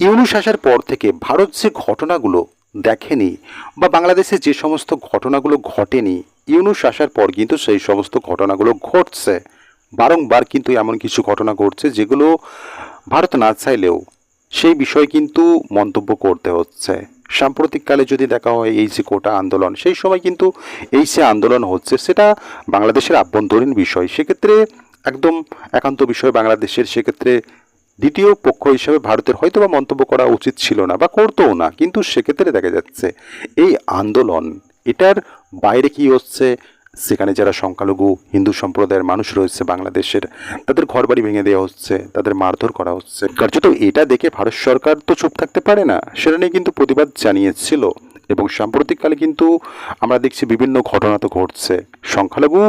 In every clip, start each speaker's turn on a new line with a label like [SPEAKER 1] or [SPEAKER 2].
[SPEAKER 1] ইউনুস আসার পর থেকে ভারত যে ঘটনাগুলো দেখেনি বা বাংলাদেশে যে সমস্ত ঘটনাগুলো ঘটেনি ইউনুস আসার পর কিন্তু সেই সমস্ত ঘটনাগুলো ঘটছে। বারংবার কিন্তু এমন কিছু ঘটনা ঘটছে যেগুলো ভারত না চাইলেও সেই বিষয়ে কিন্তু মন্তব্য করতে হচ্ছে। সাম্প্রতিককালে যদি দেখা হয় এই যে কোটা আন্দোলন, সেই সময় কিন্তু এই যে আন্দোলন হচ্ছে সেটা বাংলাদেশের আভ্যন্তরীণ বিষয়। সেক্ষেত্রে একদম একান্ত বিষয় বাংলাদেশের। সেক্ষেত্রে দ্বিতীয় পক্ষ হিসেবে ভারতের হয়তো বা মন্তব্য করা উচিত ছিল না বা করতেও না, কিন্তু সেক্ষেত্রে দেখা যাচ্ছে এই আন্দোলন, এটার বাইরে কি হচ্ছে? সেখানে যারা সংখ্যালঘু হিন্দু সম্প্রদায়ের মানুষ রয়েছে বাংলাদেশের, তাদের ঘরবাড়ি ভেঙে দেওয়া হচ্ছে, তাদের মারধর করা হচ্ছে। কার্যত এটা দেখে ভারত সরকার তো চুপ থাকতে পারে না, সেটা নিয়ে কিন্তু প্রতিবাদ জানিয়েছিল। এবং সাম্প্রতিককালে কিন্তু আমরা দেখছি বিভিন্ন ঘটনা তো ঘটছে। সংখ্যালঘু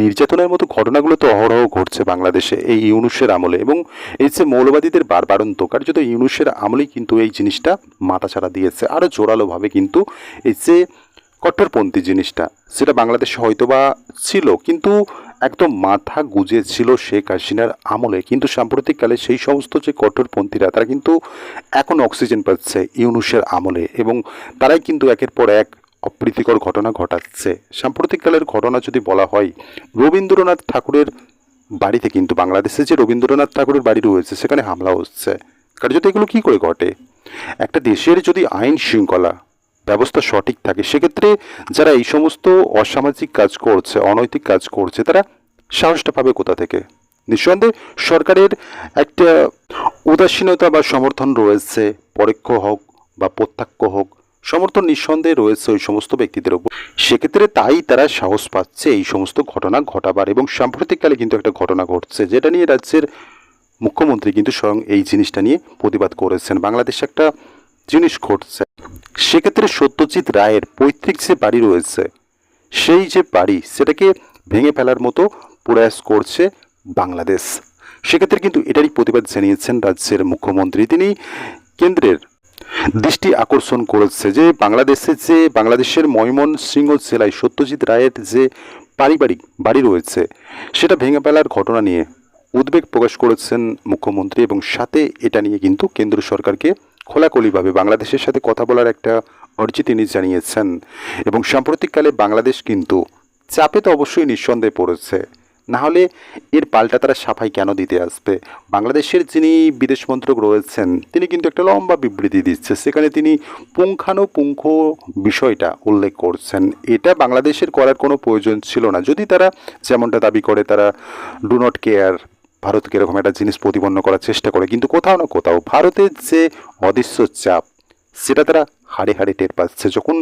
[SPEAKER 1] নির্যাতনের মতো ঘটনাগুলো তো অহরহ ঘটছে বাংলাদেশে এই ইউনুসের আমলে এবং এই যে মৌলবাদীদের বারবারন্ত কার্যত ইউনুসের আমলেই কিন্তু এই জিনিসটা মাথাছাড়া দিয়েছে। আরও জোরালোভাবে কিন্তু এই যে কট্টরপন্থী জিনিসটা, সেটা বাংলাদেশে হয়তোবা ছিল, কিন্তু একদম মাথা গুজেছিল শেখ হাসিনার আমলে। কিন্তু সাম্প্রতিককালে সেই সমস্ত যে কঠোরপন্থীরা, তারা কিন্তু এখন অক্সিজেন পাচ্ছে ইউনুসের আমলে এবং তারাই কিন্তু একের পর এক অপ্রীতিকর ঘটনা ঘটাচ্ছে। সাম্প্রতিককালের ঘটনা যদি বলা হয়, রবীন্দ্রনাথ ঠাকুরের বাড়িতে কিন্তু, বাংলাদেশে যে রবীন্দ্রনাথ ঠাকুরের বাড়ি রয়েছে, সেখানে হামলা হচ্ছে। কার্যত এগুলো কী করে ঘটে? একটা দেশের যদি আইন শৃঙ্খলা ব্যবস্থা সঠিক থাকে। সেক্ষেত্রে যারা এই সমস্ত অসামাজিক কাজ করছে, অনৈতিক কাজ করছে, তারা সাহসটা পাবে কোথা থেকে? নিঃসন্দেহে সরকারের একটা উদাসীনতা বা সমর্থন রয়েছে, পরোক্ষ হোক বা প্রত্যক্ষ হোক, সমর্থন নিঃসন্দেহে রয়েছে ওই সমস্ত ব্যক্তিদের উপর সেক্ষেত্রে তাই তারা সাহস পাচ্ছে এই সমস্ত ঘটনা ঘটাবার এবং সাম্প্রতিককালে কিন্তু একটা ঘটনা ঘটছে, যেটা নিয়ে রাজ্যের মুখ্যমন্ত্রী কিন্তু স্বয়ং এই জিনিসটা নিয়ে প্রতিবাদ করেছেন। বাংলাদেশে একটা জিনিস ঘটছে। সেক্ষেত্রে সত্যজিৎ রায়ের পৈতৃক যে বাড়ি রয়েছে, সেই যে বাড়ি, সেটাকে ভেঙে ফেলার মতো প্রয়াস করছে বাংলাদেশ। সেক্ষেত্রে কিন্তু এটারই প্রতিবাদ জানিয়েছেন রাজ্যের মুখ্যমন্ত্রী। তিনি কেন্দ্রের দৃষ্টি আকর্ষণ করেছে যে বাংলাদেশে যে বাংলাদেশের ময়মনসিংহ জেলায় সত্যজিৎ রায়ের যে পারিবারিক বাড়ি রয়েছে, সেটা ভেঙে ফেলার ঘটনা নিয়ে উদ্বেগ প্রকাশ করেছেন মুখ্যমন্ত্রী এবং সাথে এটা নিয়ে কিন্তু কেন্দ্র সরকারকে খোলাখুলিভাবে বাংলাদেশের সাথে কথা বলার একটা অর্জি তিনি জানিয়েছেন। এবং সাম্প্রতিককালে বাংলাদেশ কিন্তু চাপে তো অবশ্যই নিঃসন্দেহে পড়েছে। না হলে এর পাল্টা তারা সাফাই কেন দিতে আসবে? বাংলাদেশের যিনি বিদেশ মন্ত্রক রয়েছেন, তিনি কিন্তু একটা লম্বা বিবৃতি দিচ্ছে। সেখানে তিনি পুঙ্খানুপুঙ্খ বিষয়টা উল্লেখ করছেন। এটা বাংলাদেশের করার কোনো প্রয়োজন ছিল না। যদি তারা যেমনটা দাবি করে, তারা ডু নট কেয়ার ভারতকে এরকম একটা জিনিস প্রতিপন্ন করার চেষ্টা করে। কিন্তু কোথাও না কোথাও ভারতের যে অদৃশ্য চাপ, সেটা তারা হাড়ে হাড়ে টের পাচ্ছে। যখন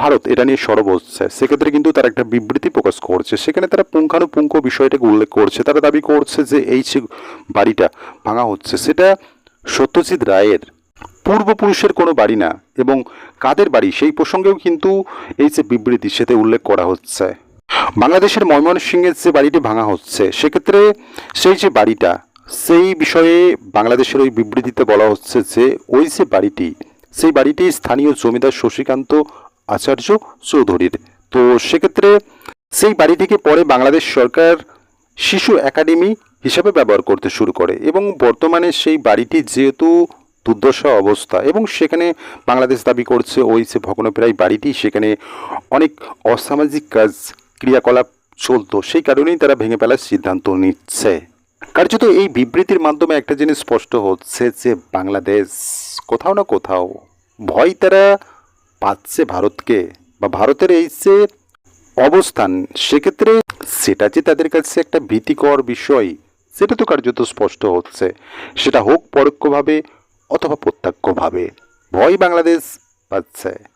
[SPEAKER 1] ভারত এটা নিয়ে সরব হচ্ছে, সেক্ষেত্রে কিন্তু তারা একটা বিবৃতি প্রকাশ করছে। সেখানে তারা পুঙ্খানুপুঙ্খ বিষয়টাকে উল্লেখ করছে। তারা দাবি করছে যে এই যে বাড়িটা ভাঙা হচ্ছে, সেটা সত্যজিৎ রায়ের। পূর্বপুরুষের কোনো বাড়ি না এবং কাদের বাড়ি, সেই প্রসঙ্গেও কিন্তু এই যে বিবৃতি, সেতে উল্লেখ করা হচ্ছে। বাংলাদেশের ময়মনসিংহের যে বাড়িটি ভাঙা হচ্ছে, সেক্ষেত্রে সেই যে বাড়িটা সেই বিষয়ে বাংলাদেশের ওই বিবৃতিতে বলা হচ্ছে যে, ওই যে বাড়িটি, সেই বাড়িটি স্থানীয় জমিদার শশীকান্ত আচার্য চৌধুরীর। তো সেক্ষেত্রে সেই বাড়িটিকে পরে বাংলাদেশ সরকার শিশু একাডেমি হিসাবে ব্যবহার করতে শুরু করে এবং বর্তমানে সেই বাড়িটি যেহেতু দুর্দশা অবস্থা এবং সেখানে বাংলাদেশ দাবি করছে ওই যে ভগ্নপ্রায় বাড়িটি, সেখানে অনেক অসামাজিক কাজ, ক্রিয়াকলাপ চলতো, সেই কারণেই তারা ভেঙে ফেলার সিদ্ধান্ত নিচ্ছে। কার্যত এই বিবৃতির মাধ্যমে একটা জিনিস স্পষ্ট হচ্ছে যে বাংলাদেশ কোথাও না কোথাও ভয় তারা পাচ্ছে ভারতকে বা ভারতের এই যে অবস্থান, সেক্ষেত্রে সেটা যে তাদের কাছে একটা ভীতিকর বিষয়, সেটা তো কার্যত স্পষ্ট হচ্ছে। সেটা হোক পরোক্ষভাবে অথবা প্রত্যক্ষভাবে। ভয় বাংলাদেশ পাচ্ছে।